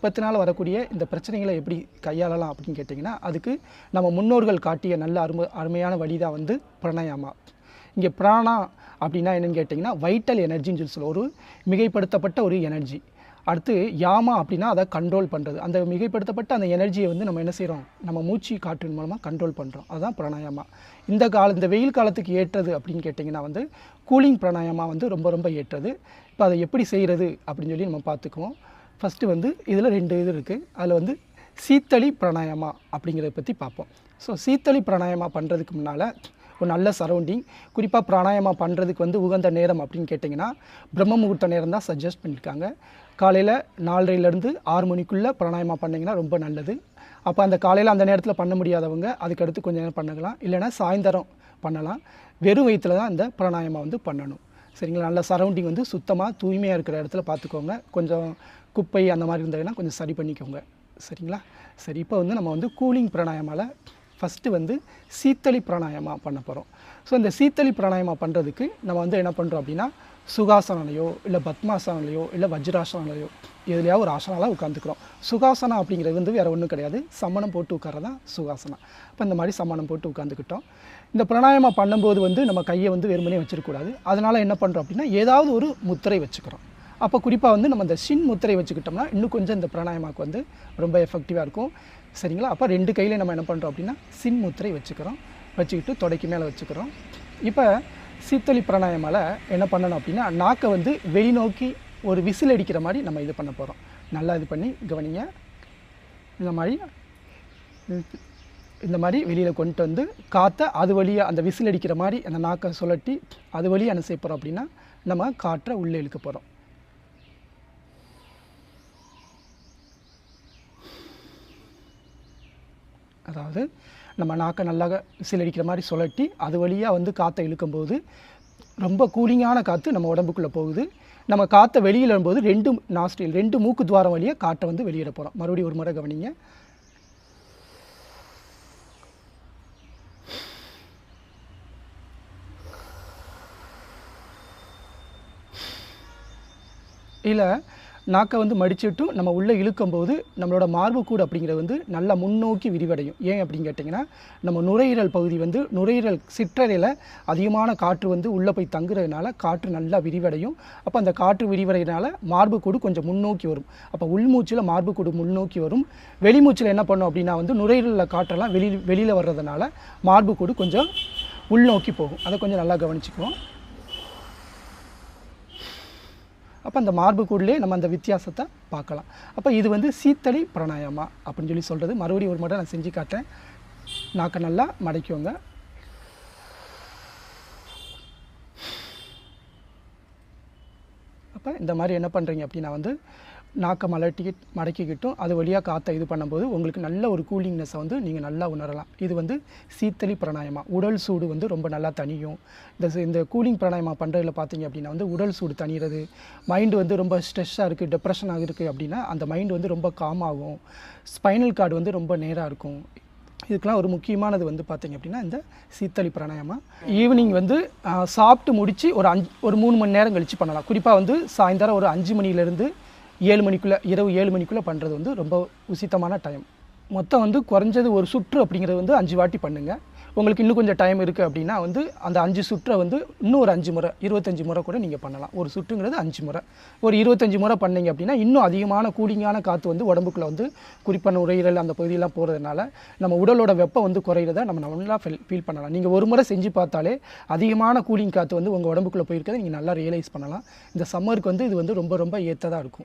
வெப்பத்தினால் வரக்கூடிய இந்த பிரச்சனைகளை எப்படி கையாளலாம் அப்படின்னு கேட்டிங்கன்னா அதுக்கு நம்ம முன்னோர்கள் காட்டிய நல்ல அருமை அருமையான வழி தான் வந்து பிராணாயாமா. இங்கே பிராணா அப்படின்னா என்னென்னு கேட்டிங்கன்னா வைட்டல் எனர்ஜின்னு சொல்லி சொல்லுவோம் ஒரு மிகைப்படுத்தப்பட்ட ஒரு எனர்ஜி அடுத்து யாமா அப்படின்னா அதை கண்ட்ரோல் பண்ணுறது அந்த மிகைப்படுத்தப்பட்ட அந்த எனர்ஜியை வந்து நம்ம என்ன செய்கிறோம் நம்ம மூச்சு காற்றின் மூலமாக கண்ட்ரோல் பண்ணுறோம் அதுதான் பிராணாயாமா. இந்த கால இந்த வெயில் காலத்துக்கு ஏற்றது அப்படின்னு கேட்டிங்கன்னா வந்து கூலிங் பிராணாயாமா வந்து ரொம்ப ரொம்ப ஏற்றது. இப்போ அதை எப்படி செய்கிறது அப்படின்னு சொல்லி நம்ம பார்த்துக்குவோம். ஃபஸ்ட்டு வந்து இதில் ரெண்டு இது இருக்குது அதில் வந்து சீத்தளி பிராணாயமா அப்படிங்கிறத பற்றி பார்ப்போம். ஸோ சீத்தளி பிராணாயாமா பண்ணுறதுக்கு முன்னால் ஒரு நல்ல சரௌண்டிங் குறிப்பாக பிராணாயாமா பண்ணுறதுக்கு வந்து உகந்த நேரம் அப்படின்னு கேட்டிங்கன்னா பிரம்ம முகூர்த்த நேரம் தான் சஜஸ்ட் பண்ணியிருக்காங்க காலையில் நாலரைலேருந்து ஆறு மணிக்குள்ளே பிராணாயமா பண்ணிங்கன்னா ரொம்ப நல்லது. அப்போ அந்த காலையில் அந்த நேரத்தில் பண்ண முடியாதவங்க அதுக்கடுத்து கொஞ்சம் நேரம் பண்ணலாம். இல்லைன்னா சாயந்தரம் பண்ணலாம். வெறும் வயிற்றில் தான் இந்த பிராணாயமா வந்து பண்ணணும். சரிங்களா? நல்ல சரௌண்டிங் வந்து சுத்தமாக தூய்மையாக இருக்கிற இடத்துல பார்த்துக்கோங்க கொஞ்சம் குப்பை அந்த மாதிரி இருந்ததுன்னா கொஞ்சம் சரி பண்ணிக்கோங்க. சரிங்களா? சரி இப்போ வந்து நம்ம வந்து கூலிங் பிராணாயமால் ஃபஸ்ட்டு வந்து சீத்தளி பிராணாயாமா பண்ண போகிறோம் ஸோ இந்த சீத்தளி பிராணாயாமா பண்ணுறதுக்கு நம்ம வந்து என்ன பண்ணுறோம் அப்படின்னா சுகாசனாலையோ இல்லை பத்மாசனாலையோ இல்லை வஜ்ராசனாலையோ எதுலையாவது ஒரு ஆசனாலாம் உட்காந்துக்கிறோம் சுகாசனா அப்படிங்கிறது வந்து வேறு ஒன்றும் கிடையாது. சமணம் போட்டு உட்காரதான் தான் சுகாசனா. அப்போ இந்த மாதிரி சமணம் போட்டு உட்காந்துக்கிட்டோம் இந்த பிரணாயமா பண்ணும்போது வந்து நம்ம கையை வந்து வெறுமனே வச்சிருக்கக்கூடாது. அதனால் என்ன பண்ணுறோம் அப்படின்னா ஏதாவது ஒரு முத்திரை வச்சுக்கிறோம். அப்போ குறிப்பாக வந்து நம்ம இந்த ஷின் முத்திரை வச்சுக்கிட்டோம்னா இன்னும் கொஞ்சம் இந்த பிராணாயாமாக்கு வந்து ரொம்ப எஃபெக்டிவாக இருக்கும். சரிங்களா? அப்போ ரெண்டு கையில் நம்ம என்ன பண்ணுறோம் அப்படின்னா சின் முத்திரை வச்சுக்கிறோம். வச்சுக்கிட்டு தொடைக்கு மேலே வச்சுக்கிறோம். இப்போ சீத்தளி பிராணாயமால் என்ன பண்ணணும் அப்படின்னா நாக்கை வந்து வெளிநோக்கி ஒரு விசில் அடிக்கிற மாதிரி நம்ம இது பண்ண போகிறோம் நல்லா இது பண்ணி கவனிங்க. இந்த மாதிரி இந்த மாதிரி வெளியில் கொண்டு வந்து காற்றை அது வழியாக அந்த விசில் அடிக்கிற மாதிரி அந்த நாக்கை சுழட்டி அது வழியாக என்ன செய்ய போகிறோம் அப்படின்னா நம்ம காற்றை உள்ளே இழுக்க போகிறோம் அதாவது நம்ம நாக்கை நல்லா சிலடிக்கிற மாதிரி சுழட்டி அது வழியாக வந்து காற்றை இழுக்கும்போது ரொம்ப கூலிங்கான காற்று நம்ம உடம்புக்குள்ளே போகுது. நம்ம காற்றை வெளியில் வரும்போது ரெண்டு நாஸ்டில் ரெண்டு மூக்கு துவாரம் வழியாக காற்றை வந்து வெளியிட போகிறோம் மறுபடியும் ஒரு முறை கவனிங்க. இல்லை நாக்கை வந்து மடிச்சுட்டும் நம்ம உள்ளே இழுக்கும்போது நம்மளோட மார்பு கூடு அப்படிங்கிறது வந்து நல்லா முன்னோக்கி விரிவடையும். ஏன் அப்படின்னு கேட்டிங்கன்னா நம்ம நுரையீரல் பகுதி வந்து நுரையீரல் சிற்றறையில் அதிகமான காற்று வந்து உள்ளே போய் தங்குறதுனால காற்று நல்லா விரிவடையும். அப்போ அந்த காற்று விரிவடைகிறதுனால மார்பு கூடு கொஞ்சம் முன்னோக்கி வரும். அப்போ உள்மூச்சில் மார்பு கூடு முன்னோக்கி வரும். வெளிமூச்சில் என்ன பண்ணும் அப்படின்னா வந்து நுரையீரலில் காற்றெல்லாம் வெளி வெளியில் வர்றதுனால மார்பு கூடு கொஞ்சம் உள்நோக்கி போகும். அதை கொஞ்சம் நல்லா கவனிச்சுக்குவோம். அப்போ அந்த மார்பு கூடலே நம்ம அந்த வித்தியாசத்தை பார்க்கலாம். அப்போ இது வந்து சீத்தளி பிராணாயாமா அப்படின்னு சொல்லி சொல்கிறது மறுபடியும் ஒரு முறை நான் செஞ்சு காட்டேன் நாக்கை நல்லா மடக்கிவோங்க அப்போ இந்த மாதிரி என்ன பண்ணுறீங்க அப்படின்னா வந்து நாக்கை மலட்டி மடக்கிக்கிட்டும் அது வழியாக காற்றை இது பண்ணும்போது உங்களுக்கு நல்ல ஒரு கூலிங்னஸை வந்து நீங்கள் நல்லா உணரலாம். இது வந்து சீத்தளி பிராணாயமா. உடல் சூடு வந்து ரொம்ப நல்லா தணியும். இந்த இந்த கூலிங் பிராணாயமா பண்ணுறதுல பார்த்தீங்க அப்படின்னா வந்து உடல் சூடு தணிகிறது மைண்டு வந்து ரொம்ப ஸ்ட்ரெஸ்ஸாக இருக்குது டிப்ரெஷனாக இருக்குது அப்படின்னா அந்த மைண்டு வந்து ரொம்ப காம் ஆகும். ஸ்பைனல் கார்டு வந்து ரொம்ப நேராக இருக்கும். இதுக்கெலாம் ஒரு முக்கியமானது வந்து பார்த்தீங்க அப்படின்னா இந்த சீத்தளி பிராணாயாமா. ஈவினிங் வந்து சாப்பிட்டு முடித்து ஒரு அஞ்சு ஒரு மூணு மணி நேரம் கழித்து பண்ணலாம். குறிப்பாக வந்து சாயந்தரம் ஒரு அஞ்சு மணிலேருந்து ஏழு மணிக்குள்ளே இரவு ஏழு மணிக்குள்ளே பண்ணுறது வந்து ரொம்ப உசித்தமான டைம் மொத்தம் வந்து குறைஞ்சது ஒரு சுற்று அப்படிங்கிறது வந்து அஞ்சு வாட்டி பண்ணுங்கள் உங்களுக்கு இன்னும் கொஞ்சம் டைம் இருக்குது அப்படின்னா வந்து அந்த அஞ்சு சுற்றை வந்து இன்னும் ஒரு அஞ்சு முறை இருபத்தஞ்சு முறை கூட நீங்கள் பண்ணலாம். ஒரு சுற்றுங்கிறது அஞ்சு முறை. ஒரு இருபத்தஞ்சி முறை பண்ணிங்க அப்படின்னா இன்னும் அதிகமான கூலிங்கான காற்று வந்து உடம்புக்குள்ளே வந்து குறிப்பாக நுரையீரல் அந்த பகுதியெல்லாம் போகிறதுனால நம்ம உடலோட வெப்பம் வந்து குறையிறத நம்ம நல்லா ஃபீல் ஃபீல் பண்ணலாம். நீங்கள் ஒரு முறை செஞ்சு பார்த்தாலே அதிகமான கூலிங் காற்று வந்து உங்கள் உடம்புக்குள்ளே போயிருக்கதை நீங்கள் நல்லா ரியலைஸ் பண்ணலாம். இந்த சம்மருக்கு வந்து இது வந்து ரொம்ப ரொம்ப ஏற்றதாக இருக்கும்.